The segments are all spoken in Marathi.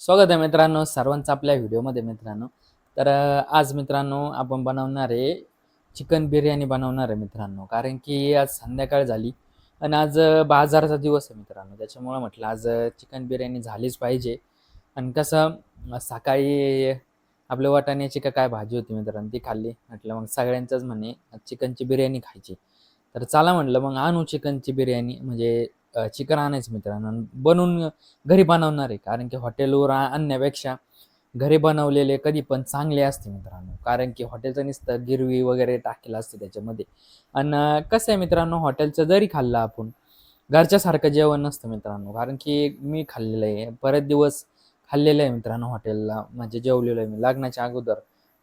स्वागत आहे मित्रांनो सर्वांचं आपल्या व्हिडिओमध्ये मित्रांनो. तर आज मित्रांनो आपण बनवणार आहे चिकन बिर्याणी बनवणार आहे मित्रांनो. कारण की आज संध्याकाळ झाली आणि आज बाजाराचा दिवस आहे मित्रांनो. त्याच्यामुळं म्हटलं आज चिकन बिर्याणी झालीच पाहिजे. आणि कसं सकाळी आपल्या वाटाण्याची का काय भाजी होती मित्रांनो ती खाल्ली. म्हटलं मग सगळ्यांचंच म्हणे चिकनची बिर्याणी खायची. तर चला म्हटलं मग आणू चिकनची बिर्याणी. म्हणजे चिकन आणायचं मित्रांनो. बनवून घरी बनवणार आहे. कारण की हॉटेलवर आणण्यापेक्षा घरी बनवलेले कधी पण चांगले असते मित्रांनो. कारण की हॉटेलचं नुसतं गिरवी वगैरे टाकेलं असते त्याच्यामध्ये. आणि कसं आहे मित्रांनो हॉटेलचं जरी खाल्लं आपण घरच्यासारखं जेवण नसतं मित्रांनो. कारण की मी खाल्लेलं आहे. परत दिवस खाल्लेलं आहे मित्रांनो हॉटेलला. म्हणजे जेवलेलं आहे मी. लग्नाच्या अगोदर.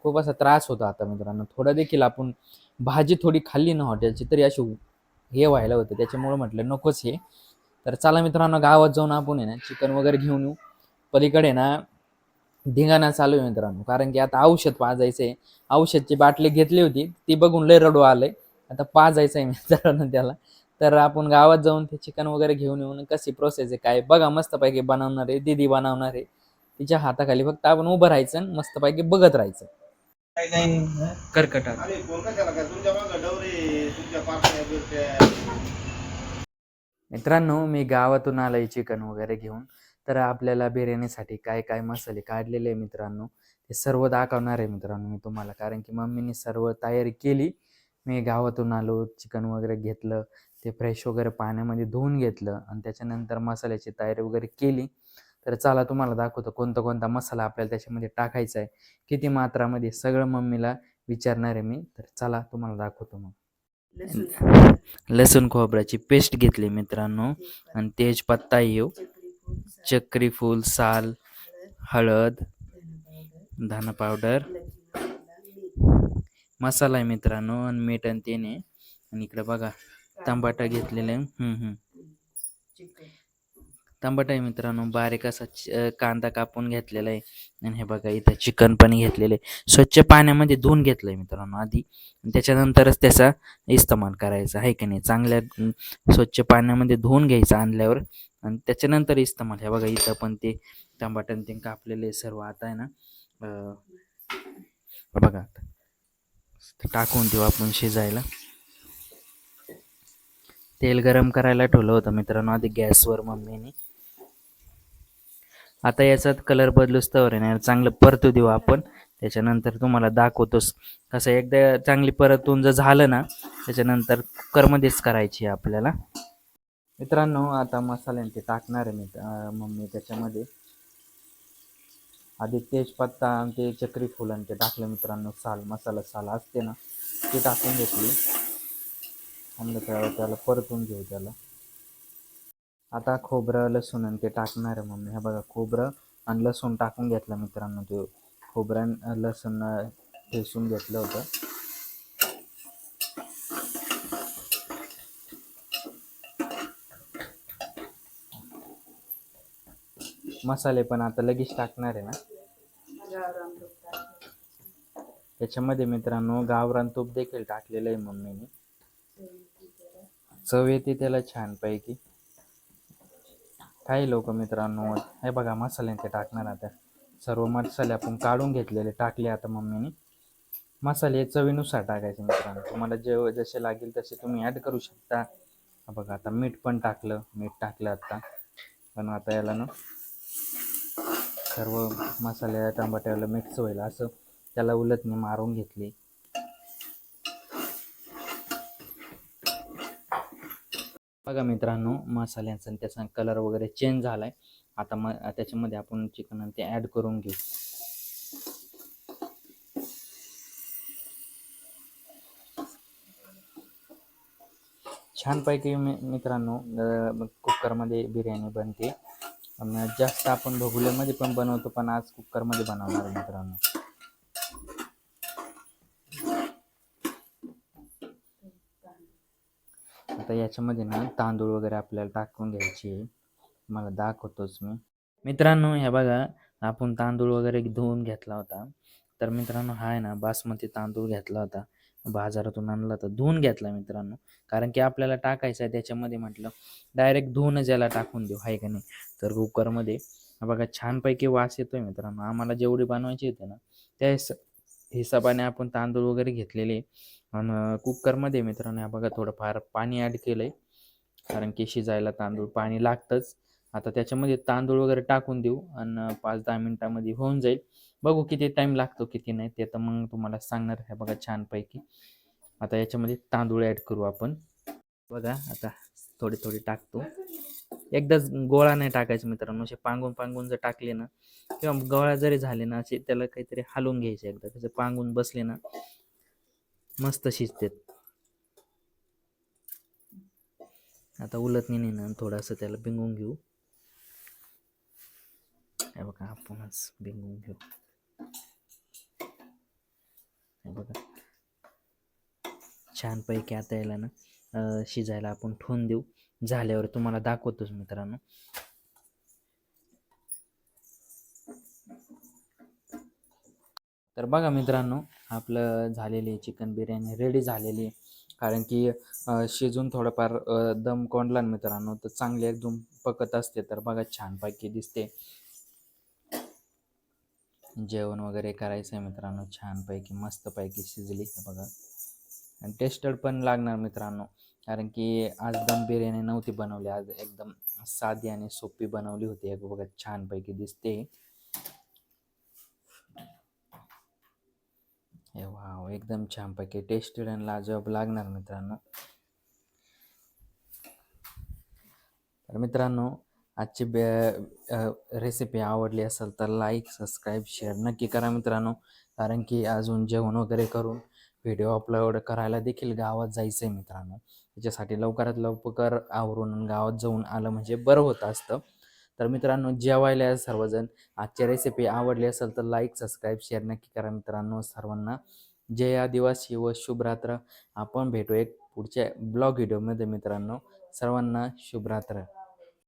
खूप असा त्रास होता आता मित्रांनो. थोडं देखील आपण भाजी थोडी खाल्ली ना हॉटेलची तरी अशी हे व्हायला होतं. त्याच्यामुळं म्हटलं नकोच हे. तर चला मित्रांनो गावात जाऊन आपण आहे ना चिकन वगैरे घेऊन येऊ. पलीकडे ना धिंगाणा चालू आहे मित्रांनो. कारण की आता औषध पाजायचं आहे. औषधची बाटली घेतली होती. ती बघून लय रडू आलंय. आता पाजायचं आहे मित्रांनो त्याला. तर आपण गावात जाऊन ते चिकन वगैरे घेऊन येऊन कशी प्रोसेस आहे काय बघा. मस्तपैकी बनवणार आहे. दिदी बनवणार आहे. तिच्या हाताखाली फक्त आपण उभं राहायचं आणि मस्तपैकी बघत राहायचं. बिरट्या मित्रांनो मी गावातून आलोय चिकन वगैरे घेऊन. तर आपल्याला बिर्याणीसाठी काय काय मसाले काढलेले आहे मित्रांनो ते सर्व दाखवणार आहे मित्रांनो मी तुम्हाला. कारण की मम्मीने सर्व तयारी केली. मी गावातून आलो चिकन वगैरे घेतलं ते फ्रेश वगैरे पाण्यामध्ये धुवून घेतलं आणि त्याच्यानंतर मसाल्याची तयारी वगैरे केली. तर चला तुम्हाला दाखवतो कोणता कोणता मसाला आपल्याला त्याच्यामध्ये टाकायचा आहे. किती मात्रामध्ये सगळं मम्मीला विचारणार आहे मी. तर चला तुम्हाला दाखवतो मग. लसूण खोबऱ्याची पेस्ट घेतली मित्रांनो. आणि तेजपत्ता येऊ. चक्री फूल साल हळद धना पावडर. मसाला आहे मित्रांनो. आणि मीठ आणि तेने. आणि इकडे बघा टमाटा घेतलेला आहे. तांबट आहे मित्रांनो बारीक असा च- कांदा कापून घेतलेला आहे. आणि हे बघा इथं चिकन पण घेतलेलं आहे. स्वच्छ पाण्यामध्ये धुवून घेतलं आहे मित्रांनो आधी. त्याच्यानंतरच त्याचा इस्तेमाल करायचा आहे की नाही? चांगल्या स्वच्छ पाण्यामध्ये धुवून घ्यायचं आणल्यावर. आणि त्याच्यानंतर इस्तेमाल. हे बघा इथं पण ते टमाटर ते कापलेले सर्व. आता आहे ना बघा आता. टाकून देऊ आपण शिजायला. तेल गरम करायला ठेवलं होतं मित्रांनो आधी गॅसवर मम्मीने. आता याच्यात कलर बदलूच तर आहे ना चांगलं परतू देऊ आपण. त्याच्यानंतर तुम्हाला दाखवतोच. कसं एकदा चांगली परतून जर झालं ना त्याच्यानंतर कुकरमध्येच करायची आहे आपल्याला. मित्रांनो आता मसाल्यांचे ते टाकणार आहे मी मम्मी त्याच्यामध्ये. आधी तेजपत्ता आणि ते चक्री फुल आणि ते टाकलं मित्रांनो साल मसाला साल असते ना ती टाकून घेतली. आणि त्याला परतून घेऊ त्याला. आता खोबरं लसूण आणि ते टाकणार आहे मम्मी. हे बघा खोबरं आणि लसूण टाकून घेतलं मित्रांनो. ते खोबरं लसूण ठेसून घेतलं होतं. मसाले पण आता लगेच टाकणार आहे ना. त्याच्यामध्ये मित्रांनो गावरान तूप देखील टाकलेलं आहे मम्मीने. चव येते त्याला छानपैकी. काही लोक मित्रांनो हे बघा मसाले ते टाकणार आता. सर्व मसाले आपण काढून घेतलेले टाकले आता मम्मीने. मसाले चवीनुसार टाकायचे मित्रांनो. तुम्हाला जे जसे लागेल तसे तुम्ही ॲड करू शकता. बघा आता मीठ पण टाकलं. मीठ टाकलं आता. पण आता याला ना सर्व मसाले टमाट्याला मिक्स होईल असं. त्याला उलटणी मारून घेतली. बघा मित्रांनो मसाल्याचा त्याचा कलर वगैरे चेंज झालाय. आता मग त्याच्यामध्ये आपण चिकन ते ॲड करून घेऊ. छानपैकी मि मित्रांनो कुकरमध्ये बिर्याणी बनते. जास्त आपण भगुल्यामध्ये पण बनवतो पण आज कुकरमध्ये बनवणार मित्रांनो. आता याच्यामध्ये ना तांदूळ वगैरे आपल्याला टाकून घ्यायचे. मला दाखवतोच मी. मित्रांनो हे बघा आपण तांदूळ वगैरे धुवून घेतला होता. तर मित्रांनो हा आहे ना बासमती तांदूळ घेतला होता. बाजारातून आणला होता. धुवून घेतला मित्रांनो. कारण की आपल्याला टाकायचं आहे त्याच्यामध्ये म्हटलं डायरेक्ट धुवूनच याला टाकून देऊ. आहे का नाही? तर कुकरमध्ये बघा छानपैकी वास येतोय मित्रांनो. आम्हाला जेवढी बनवायची होते ना त्या हिस हिशोबाने आपण तांदूळ वगैरे घेतलेले. आणि कुकरमध्ये मित्रांनो हा बघा थोडंफार पाणी ॲड केलं आहे कारण की शिजायला तांदूळ पाणी लागतंच. आता त्याच्यामध्ये तांदूळ वगैरे टाकून देऊ आणि पाच दहा मिनटामध्ये होऊन जाईल. बघू किती टाईम लागतो किती नाही ते तर मग तुम्हाला सांगणार आहे बघा छानपैकी. आता याच्यामध्ये तांदूळ ॲड करू आपण. बघा आता थोडी थोडी टाकतो. एकदाच गोळा नाही टाकायचं मित्रांनो असे पांगून पांगून जर टाकले ना किंवा गोळा जरी झाले ना असे त्याला काहीतरी हलवून घ्यायचे एकदा. त्याचं पांगून बसले ना मस्त शिजतात. आता उलटणी नाही ना थोडंसं त्याला बिंगून घेऊ. हे बघा आपणच बिंगून घेऊ. हे बघा. छानपैकी आता याला ना शिजायला आपण ठेवून देऊ. झाल्यावर तुम्हाला दाखवतोच मित्रांनो. तर बघा मित्रांनो आपलं झालेली चिकन बिर्याणी रेडी झालेली आहे. कारण की शिजून थोडंफार दम कोंडला ना मित्रांनो तर चांगली एकदम पकत असते. तर बघा छानपैकी दिसते. जेवण वगैरे करायचं आहे मित्रांनो. छानपैकी मस्तपैकी शिजली बघा. आणि टेस्टेड पण लागणार मित्रांनो. कारण की आज दम बिर्याणी नव्हती बनवली. आज एकदम साधी आणि सोपी बनवली होती. एक बघा छानपैकी दिसते. हे वाव एकदम छानपैकी टेस्टेड आणि लाजवाब लागणार मित्रांनो. तर मित्रांनो आजची बे रेसिपी आवडली असेल तर लाईक सबस्क्राईब शेअर नक्की करा मित्रांनो. कारण की अजून जेवण वगैरे करून व्हिडिओ अपलोड करायला देखील गावात जायचं आहे मित्रांनो. त्याच्यासाठी लवकरात लवकर आवरून गावात जाऊन आलं म्हणजे बरं होतं असतं. तर मित्रांनो जेवायला या सर्वजण. आजची रेसिपी आवडली असेल तर लाईक सबस्क्राईब शेअर नक्की करा मित्रांनो सर्वांना. जय आदिवासी व शुभरात्र आपण भेटू एक पुढच्या ब्लॉग व्हिडिओमध्ये मित्रांनो. सर्वांना शुभरात्र